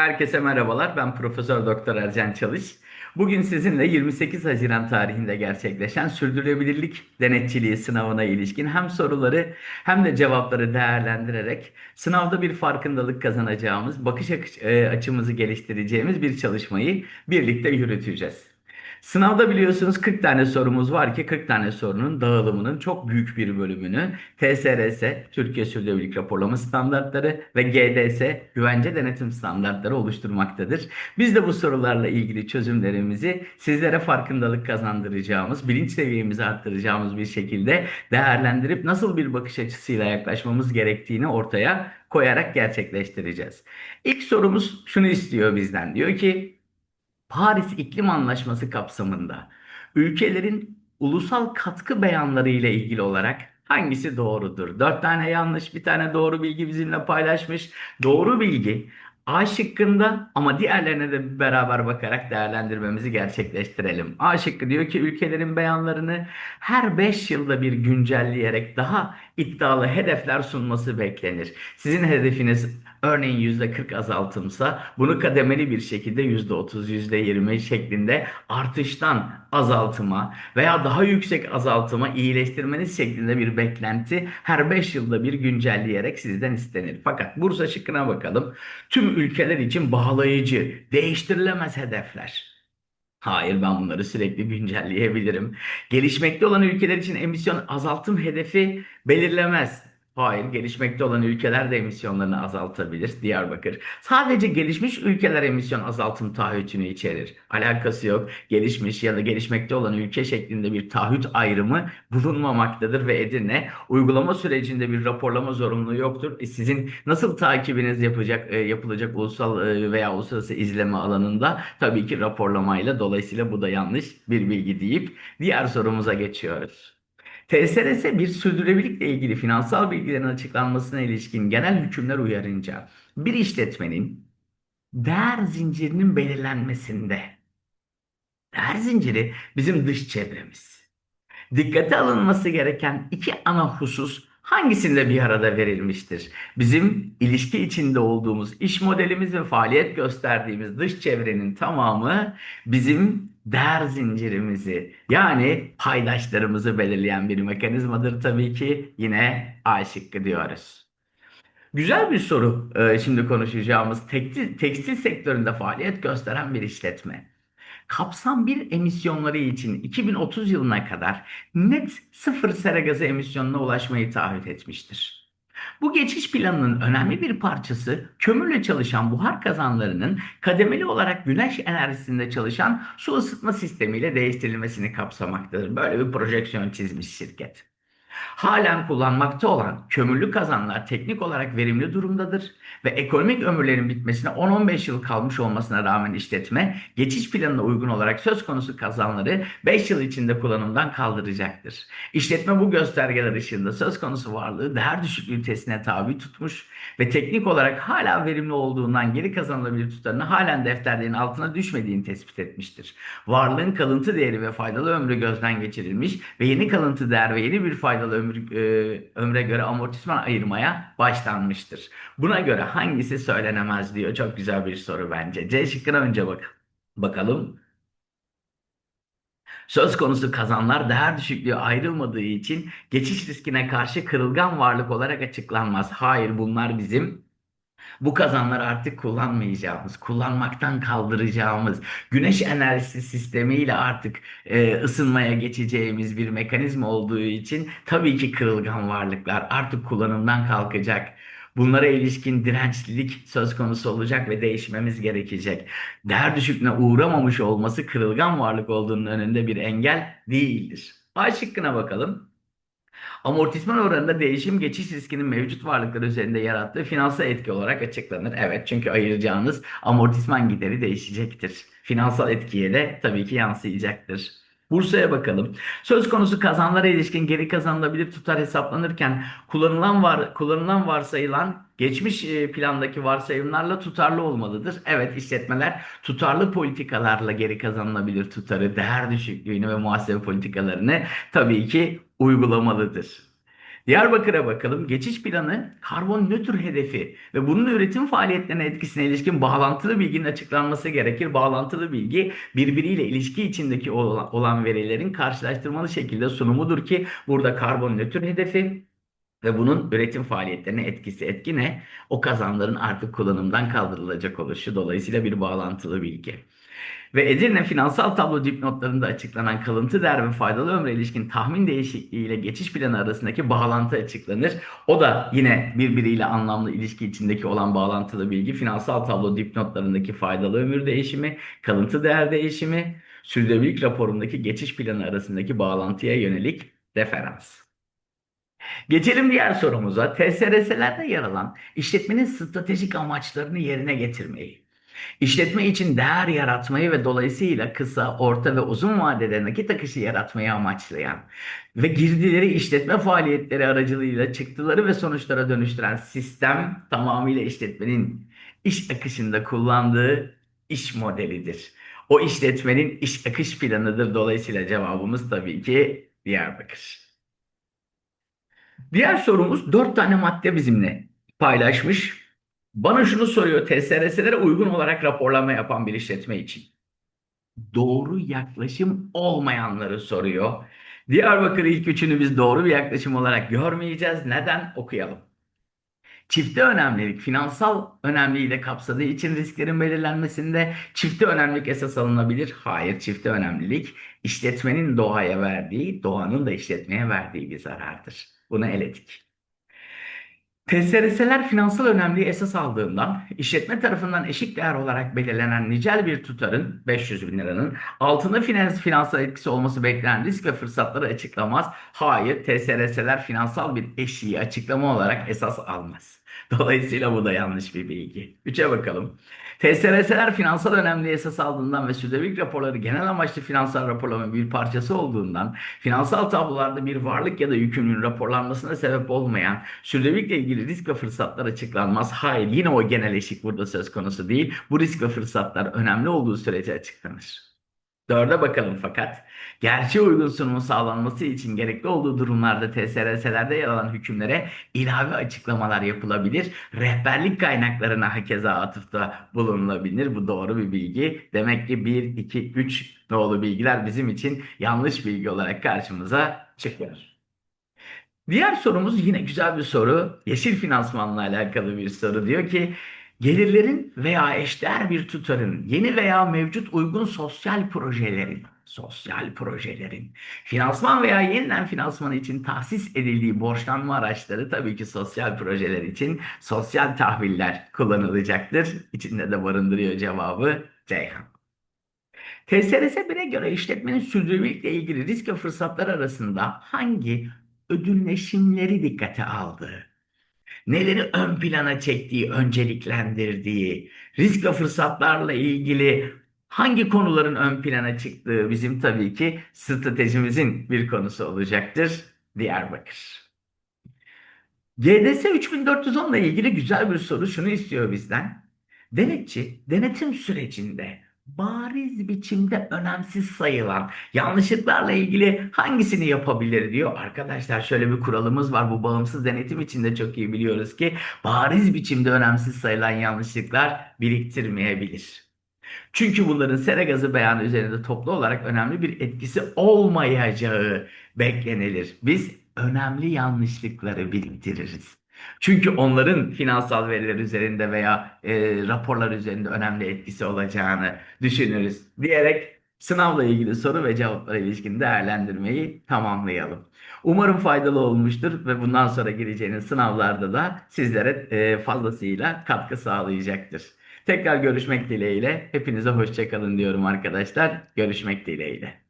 Herkese merhabalar. Ben Profesör Doktor Ercan Çalış. Bugün sizinle 28 Haziran tarihinde gerçekleşen sürdürülebilirlik denetçiliği sınavına ilişkin hem soruları hem de cevapları değerlendirerek sınavda bir farkındalık kazanacağımız, bakış e, açımızı geliştireceğimiz bir çalışmayı birlikte yürüteceğiz. Sınavda biliyorsunuz 40 tane sorumuz var ki 40 tane sorunun dağılımının çok büyük bir bölümünü TSRS, Türkiye Sürdürülebilirlik Raporlama Standartları ve GDS, Güvence Denetim Standartları oluşturmaktadır. Biz de bu sorularla ilgili çözümlerimizi sizlere farkındalık kazandıracağımız, bilinç seviyemizi arttıracağımız bir şekilde değerlendirip nasıl bir bakış açısıyla yaklaşmamız gerektiğini ortaya koyarak gerçekleştireceğiz. İlk sorumuz şunu istiyor bizden. Diyor ki Paris İklim Anlaşması kapsamında ülkelerin ulusal katkı beyanları ile ilgili olarak hangisi doğrudur? Dört tane yanlış, bir tane doğru bilgi bizimle paylaşmış. Doğru bilgi A şıkkında ama diğerlerine de beraber bakarak değerlendirmemizi gerçekleştirelim. A şıkkı diyor ki ülkelerin beyanlarını her 5 yılda bir güncelleyerek daha iddialı hedefler sunması beklenir. Sizin hedefiniz örneğin %40 azaltımsa bunu kademeli bir şekilde %30, %20 şeklinde artıştan azaltıma veya daha yüksek azaltıma iyileştirmeniz şeklinde bir beklenti her 5 yılda bir güncelleyerek sizden istenir. Fakat Bursa şıkkına bakalım. Tüm ülkeler için bağlayıcı, değiştirilemez hedefler. Hayır ben bunları sürekli güncelleyebilirim. Gelişmekte olan ülkeler için emisyon azaltım hedefi belirlemez. Hayır, gelişmekte olan ülkeler de emisyonlarını azaltabilir. Diyarbakır. Sadece gelişmiş ülkeler emisyon azaltım taahhütünü içerir. Alakası yok. Gelişmiş ya da gelişmekte olan ülke şeklinde bir taahhüt ayrımı bulunmamaktadır ve Edirne uygulama sürecinde bir raporlama zorunluluğu yoktur. E sizin nasıl takibiniz yapacak e, yapılacak ulusal e, veya uluslararası izleme alanında tabii ki raporlamayla dolayısıyla bu da yanlış bir bilgi deyip diğer sorumuza geçiyoruz. TSRS bir sürdürülebilirlikle ilgili finansal bilgilerin açıklanmasına ilişkin genel hükümler uyarınca bir işletmenin değer zincirinin belirlenmesinde değer zinciri bizim dış çevremiz. Dikkate alınması gereken iki ana husus hangisinde bir arada verilmiştir? Bizim ilişki içinde olduğumuz iş modelimiz ve faaliyet gösterdiğimiz dış çevrenin tamamı bizim değer zincirimizi yani paydaşlarımızı belirleyen bir mekanizmadır tabii ki yine A şıkkı diyoruz. Güzel bir soru ee, şimdi konuşacağımız tekstil, tekstil sektöründe faaliyet gösteren bir işletme. Kapsam 1 emisyonları için 2030 yılına kadar net sıfır sera gazı emisyonuna ulaşmayı taahhüt etmiştir. Bu geçiş planının önemli bir parçası kömürle çalışan buhar kazanlarının kademeli olarak güneş enerjisinde çalışan su ısıtma sistemiyle değiştirilmesini kapsamaktadır. Böyle bir projeksiyon çizmiş şirket. Halen kullanmakta olan kömürlü kazanlar teknik olarak verimli durumdadır ve ekonomik ömürlerin bitmesine 10-15 yıl kalmış olmasına rağmen işletme geçiş planına uygun olarak söz konusu kazanları 5 yıl içinde kullanımdan kaldıracaktır. İşletme bu göstergeler ışığında söz konusu varlığı değer düşüklüğü testine tabi tutmuş ve teknik olarak hala verimli olduğundan geri kazanılabilir tutarını halen defterlerin altına düşmediğini tespit etmiştir. Varlığın kalıntı değeri ve faydalı ömrü gözden geçirilmiş ve yeni kalıntı değer ve yeni bir faydalı ömür, e, ömre göre amortisman ayırmaya başlanmıştır. Buna göre hangisi söylenemez diyor. Çok güzel bir soru bence. C şıkkına önce bak bakalım. Söz konusu kazanlar değer düşüklüğü ayrılmadığı için geçiş riskine karşı kırılgan varlık olarak açıklanmaz. Hayır bunlar bizim bu kazanlar artık kullanmayacağımız, kullanmaktan kaldıracağımız, güneş enerjisi sistemiyle artık e, ısınmaya geçeceğimiz bir mekanizma olduğu için tabii ki kırılgan varlıklar artık kullanımdan kalkacak. Bunlara ilişkin dirençlilik söz konusu olacak ve değişmemiz gerekecek. Değer düşüklüğüne uğramamış olması kırılgan varlık olduğunun önünde bir engel değildir. A şıkkına bakalım. Amortisman oranında değişim geçiş riskinin mevcut varlıklar üzerinde yarattığı finansal etki olarak açıklanır. Evet çünkü ayıracağınız amortisman gideri değişecektir. Finansal etkiye de tabii ki yansıyacaktır. Bursa'ya bakalım. Söz konusu kazanlara ilişkin geri kazanılabilir tutar hesaplanırken kullanılan var kullanılan varsayılan geçmiş e, plandaki varsayımlarla tutarlı olmalıdır. Evet işletmeler tutarlı politikalarla geri kazanılabilir tutarı, değer düşüklüğünü ve muhasebe politikalarını tabii ki uygulamalıdır. Diyarbakır'a bakalım. Geçiş planı karbon nötr hedefi ve bunun üretim faaliyetlerine etkisine ilişkin bağlantılı bilginin açıklanması gerekir. Bağlantılı bilgi birbiriyle ilişki içindeki olan verilerin karşılaştırmalı şekilde sunumudur ki burada karbon nötr hedefi ve bunun üretim faaliyetlerine etkisi etki ne? O kazanların artık kullanımdan kaldırılacak oluşu dolayısıyla bir bağlantılı bilgi. Ve Edirne finansal tablo dipnotlarında açıklanan kalıntı değer ve faydalı ömre ilişkin tahmin değişikliği ile geçiş planı arasındaki bağlantı açıklanır. O da yine birbiriyle anlamlı ilişki içindeki olan bağlantılı bilgi finansal tablo dipnotlarındaki faydalı ömür değişimi, kalıntı değer değişimi, sürdürülebilirlik raporundaki geçiş planı arasındaki bağlantıya yönelik referans. Geçelim diğer sorumuza. TSRS'lerde yer alan işletmenin stratejik amaçlarını yerine getirmeyi. İşletme için değer yaratmayı ve dolayısıyla kısa, orta ve uzun vadede nakit akışı yaratmayı amaçlayan ve girdileri işletme faaliyetleri aracılığıyla çıktıları ve sonuçlara dönüştüren sistem tamamıyla işletmenin iş akışında kullandığı iş modelidir. O işletmenin iş akış planıdır. Dolayısıyla cevabımız tabii ki Diyarbakır. Diğer sorumuz dört tane madde bizimle paylaşmış. Bana şunu soruyor TSRS'lere uygun olarak raporlama yapan bir işletme için. Doğru yaklaşım olmayanları soruyor. Diyarbakır ilk üçünü biz doğru bir yaklaşım olarak görmeyeceğiz. Neden? Okuyalım. Çifte önemlilik finansal önemliği de kapsadığı için risklerin belirlenmesinde çifte önemlilik esas alınabilir. Hayır çifte önemlilik işletmenin doğaya verdiği, doğanın da işletmeye verdiği bir zarardır. Bunu eledik. TSRS'ler finansal önemliği esas aldığından işletme tarafından eşik değer olarak belirlenen nicel bir tutarın 500 bin liranın altında finans, finansal etkisi olması beklenen risk ve fırsatları açıklamaz. Hayır TSRS'ler finansal bir eşiği açıklama olarak esas almaz. Dolayısıyla bu da yanlış bir bilgi. Üçe bakalım. TSRS'ler finansal önemli esas aldığından ve sürdürülebilirlik raporları genel amaçlı finansal raporlamanın bir parçası olduğundan finansal tablolarda bir varlık ya da yükümlülüğün raporlanmasına sebep olmayan sürdürülebilirlikle ilgili risk ve fırsatlar açıklanmaz. Hayır yine o genel eşik burada söz konusu değil. Bu risk ve fırsatlar önemli olduğu sürece açıklanır. Dörde bakalım fakat. Gerçi uygun sunumun sağlanması için gerekli olduğu durumlarda TSRS'lerde yer alan hükümlere ilave açıklamalar yapılabilir. Rehberlik kaynaklarına hakeza atıfta bulunulabilir. Bu doğru bir bilgi. Demek ki 1, 2, 3 doğru bilgiler bizim için yanlış bilgi olarak karşımıza çıkıyor. Diğer sorumuz yine güzel bir soru. Yeşil finansmanla alakalı bir soru. Diyor ki gelirlerin veya eşdeğer bir tutarın yeni veya mevcut uygun sosyal projelerin sosyal projelerin finansman veya yeniden finansman için tahsis edildiği borçlanma araçları tabii ki sosyal projeler için sosyal tahviller kullanılacaktır. İçinde de barındırıyor cevabı Ceyhan. TSRS 1'e göre işletmenin sürdürülebilirlikle ilgili risk ve fırsatlar arasında hangi ödülleşimleri dikkate aldı? Neleri ön plana çektiği, önceliklendirdiği, risk ve fırsatlarla ilgili hangi konuların ön plana çıktığı bizim tabii ki stratejimizin bir konusu olacaktır. Diyarbakır. GDS 3410 ile ilgili güzel bir soru şunu istiyor bizden. Denetçi denetim sürecinde bariz biçimde önemsiz sayılan yanlışlıklarla ilgili hangisini yapabilir diyor. Arkadaşlar şöyle bir kuralımız var. Bu bağımsız denetim içinde çok iyi biliyoruz ki bariz biçimde önemsiz sayılan yanlışlıklar biriktirmeyebilir. Çünkü bunların sera gazı beyanı üzerinde toplu olarak önemli bir etkisi olmayacağı beklenilir. Biz önemli yanlışlıkları biriktiririz. Çünkü onların finansal veriler üzerinde veya e, raporlar üzerinde önemli etkisi olacağını düşünürüz diyerek sınavla ilgili soru ve cevaplara ilişkin değerlendirmeyi tamamlayalım. Umarım faydalı olmuştur ve bundan sonra gireceğiniz sınavlarda da sizlere e, fazlasıyla katkı sağlayacaktır. Tekrar görüşmek dileğiyle. Hepinize hoşçakalın diyorum arkadaşlar. Görüşmek dileğiyle.